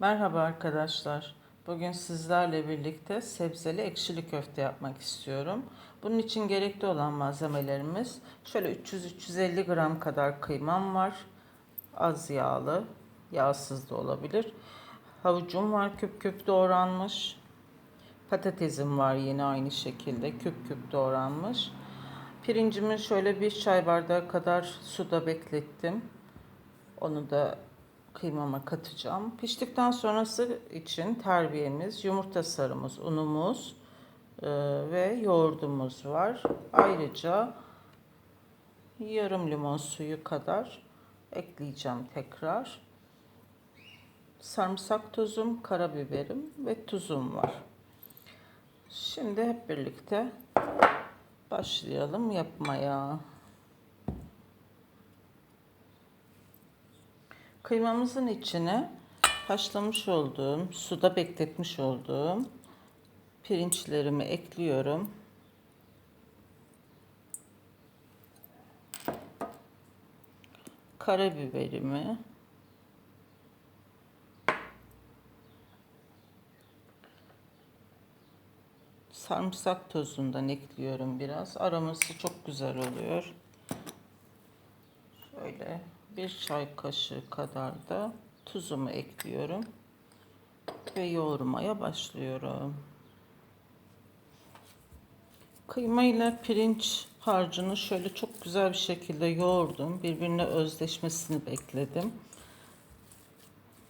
Merhaba arkadaşlar. Bugün sizlerle birlikte sebzeli ekşili köfte yapmak istiyorum. Bunun için gerekli olan malzemelerimiz şöyle 300-350 gram kadar kıymam var. Az yağlı, yağsız da olabilir. Havucum var küp küp doğranmış. Patatesim var yine aynı şekilde küp küp doğranmış. Pirincimi şöyle bir çay bardağı kadar suda beklettim. Onu da kıymama katacağım. Piştikten sonrası için terbiyemiz, yumurta sarımız, unumuz e, ve yoğurdumuz var. Ayrıca yarım limon suyu kadar ekleyeceğim tekrar. Sarımsak tozum, karabiberim ve tuzum var. Şimdi hep birlikte başlayalım yapmaya. Kıymamızın içine haşlamış olduğum, suda bekletmiş olduğum pirinçlerimi ekliyorum. Karabiberimi sarımsak tozundan ekliyorum biraz. Aroması çok güzel oluyor. Şöyle bir çay kaşığı kadar da tuzumu ekliyorum ve yoğurmaya başlıyorum. Kıyma ile pirinç harcını şöyle çok güzel bir şekilde yoğurdum. Birbirine özleşmesini bekledim.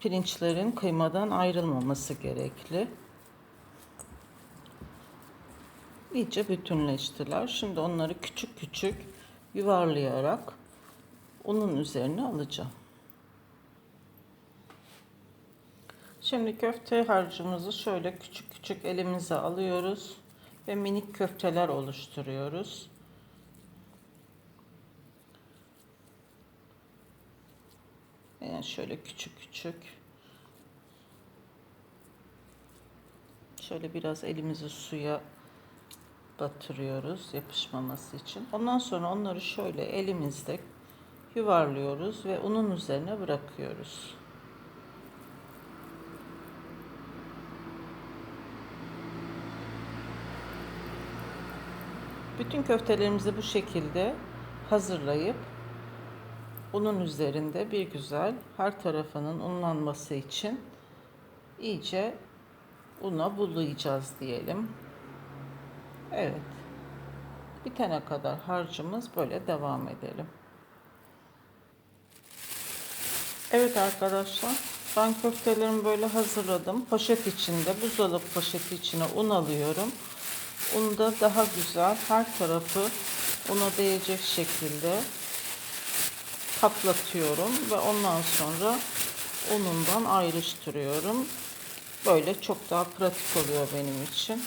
Pirinçlerin kıymadan ayrılmaması gerekli. İyice bütünleştiler. Şimdi onları küçük küçük yuvarlayarak unun üzerine alacağım. Şimdi köfte harcımızı şöyle küçük küçük elimize alıyoruz ve minik köfteler oluşturuyoruz. Yani şöyle küçük küçük. Şöyle biraz elimizi suya batırıyoruz yapışmaması için. Ondan sonra onları şöyle elimizde yuvarlıyoruz ve unun üzerine bırakıyoruz. Bütün köftelerimizi bu şekilde hazırlayıp unun üzerinde bir güzel her tarafının unlanması için iyice una bulayacağız diyelim. Evet. Bitene kadar harcımız böyle devam edelim. Evet arkadaşlar ben köftelerimi böyle hazırladım. Poşet içinde buzdolabı poşeti içine un alıyorum. Unu da daha güzel her tarafı una değecek şekilde kaplatıyorum ve ondan sonra unundan ayrıştırıyorum. Böyle çok daha pratik oluyor benim için.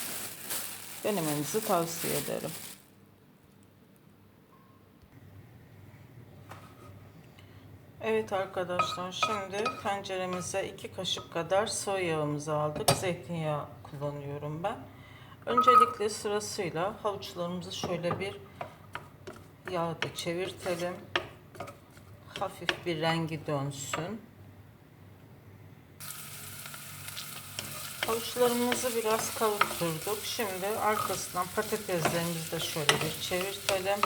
Denemenizi tavsiye ederim. Evet arkadaşlar şimdi tenceremize iki kaşık kadar soya yağımızı aldık. Zeytinyağı kullanıyorum ben. Öncelikle sırasıyla havuçlarımızı şöyle bir yağda çevirtelim. Hafif bir rengi dönsün. Havuçlarımızı biraz kavurduk. Şimdi arkasından patateslerimizi de şöyle bir çevirtelim.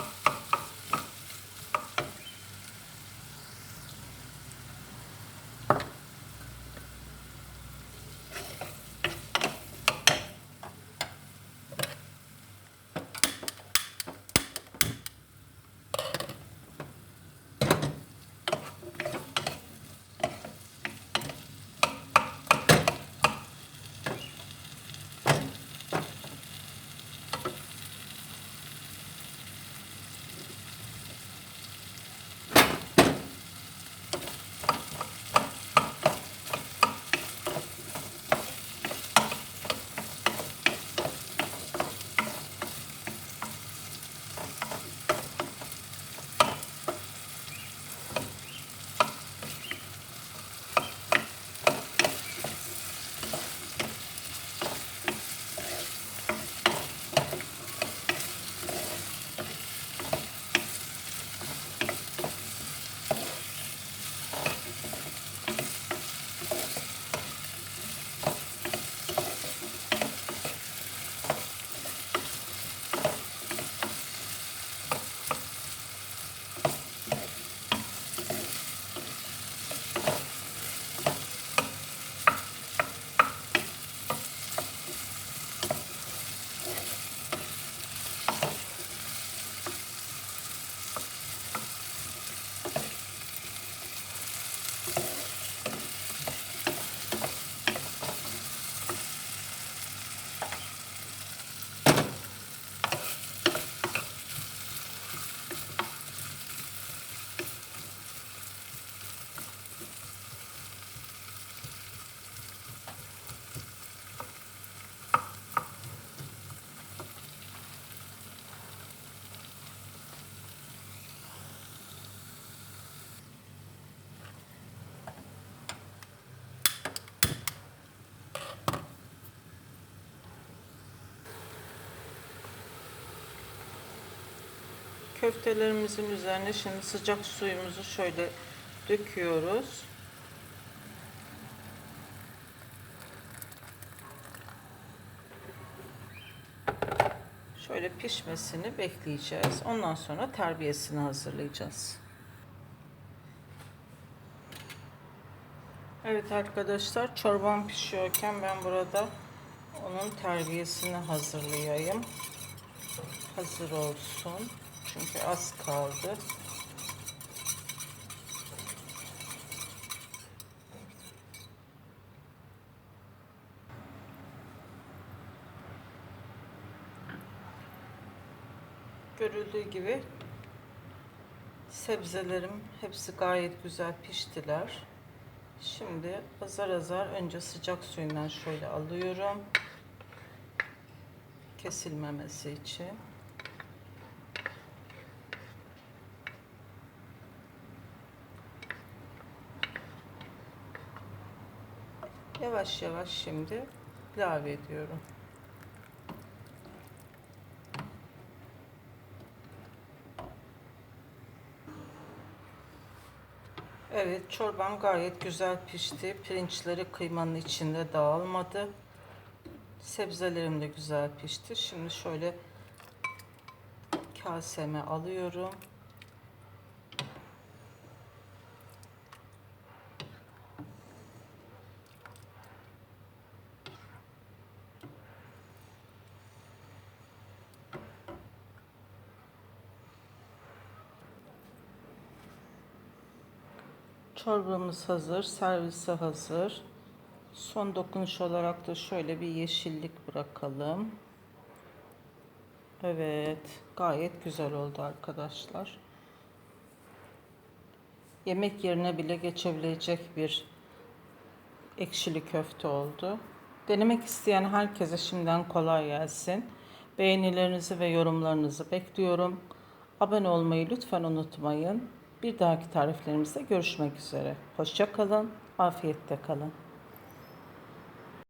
Köftelerimizin üzerine şimdi sıcak suyumuzu şöyle döküyoruz. Şöyle pişmesini bekleyeceğiz. Ondan sonra terbiyesini hazırlayacağız. Evet arkadaşlar çorbam pişiyorken ben burada onun terbiyesini hazırlayayım. Hazır olsun. Çünkü az kaldı. Görüldüğü gibi sebzelerim hepsi gayet güzel piştiler. Şimdi azar azar önce sıcak suyundan şöyle alıyorum. Kesilmemesi için. Yavaş yavaş şimdi ilave ediyorum. Evet, çorbam gayet güzel pişti. Pirinçleri kıymanın içinde dağılmadı. Sebzelerim de güzel pişti. Şimdi şöyle kaseme alıyorum. Çorbamız hazır, servise hazır. Son dokunuş olarak da şöyle bir yeşillik bırakalım. Evet, gayet güzel oldu arkadaşlar. Yemek yerine bile geçebilecek bir ekşili köfte oldu. Denemek isteyen herkese şimdiden kolay gelsin. Beğenilerinizi ve yorumlarınızı bekliyorum. Abone olmayı lütfen unutmayın. Bir dahaki tariflerimizde görüşmek üzere. Hoşça kalın, afiyette kalın.